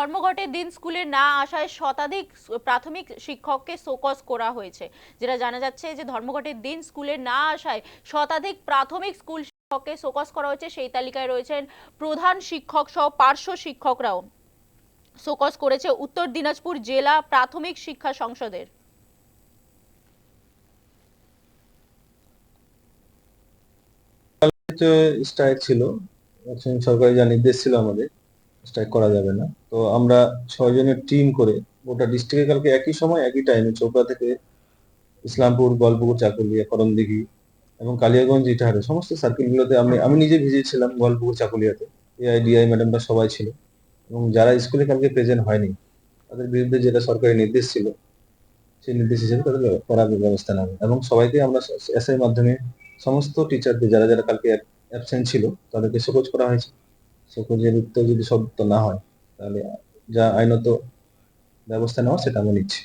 ধর্মঘটের দিন স্কুলে না আসায় শতাধিক প্রাথমিক শিক্ষককে শোকজ করা হয়েছে, যেটা জানা যাচ্ছে যে ধর্মঘটের দিন স্কুলে না আসায় শতাধিক প্রাথমিক স্কুল শিক্ষককে শোকজ করা হয়েছে। সেই তালিকায় রয়েছেন প্রধান শিক্ষক সহ পার্শ্ব শিক্ষকরাও শোকজ করেছে উত্তর দিনাজপুর জেলা প্রাথমিক শিক্ষা সংসদের। স্ট্রাইক ছিল সরকারি যা নির্দেশ ছিল আমাদের। স্ট্রাইক করা যাবে না। তো আমরা ছয় জনের টিম করে গোটা ডিস্ট্রিক্টে কালকে একই সময়, একই টাইমে চোপড়া থেকে ইসলামপুর, গল্পপুর, চাকুলিয়া, করমদিঘি এবং কালিয়াগঞ্জ, ইটাহারে সমস্ত সার্কেলগুলোতে আমি আমি নিজে ভিজিট ছিলাম গল্পপুর, চাকুলিয়াতে। এআই ডিআই ম্যাডামরা সবাই ছিল এবং যারা স্কুলে কালকে প্রেজেন্ট হয়নি, তাদের বিরুদ্ধে যেটা সরকারি নির্দেশ ছিল, সেই নির্দেশ হিসেবে তাদের করার ব্যবস্থা নেবে এবং সবাইকে আমরা এস এর মাধ্যমে সমস্ত টিচারদের যারা যারা কালকে অ্যাবসেন্ট ছিল, তাদেরকে শোকজ করা হয়েছে। শোকজের উত্তর যদি সত্য না হয় তাহলে যা আইনত ব্যবস্থা নেওয়া সেটা আমি নিচ্ছি।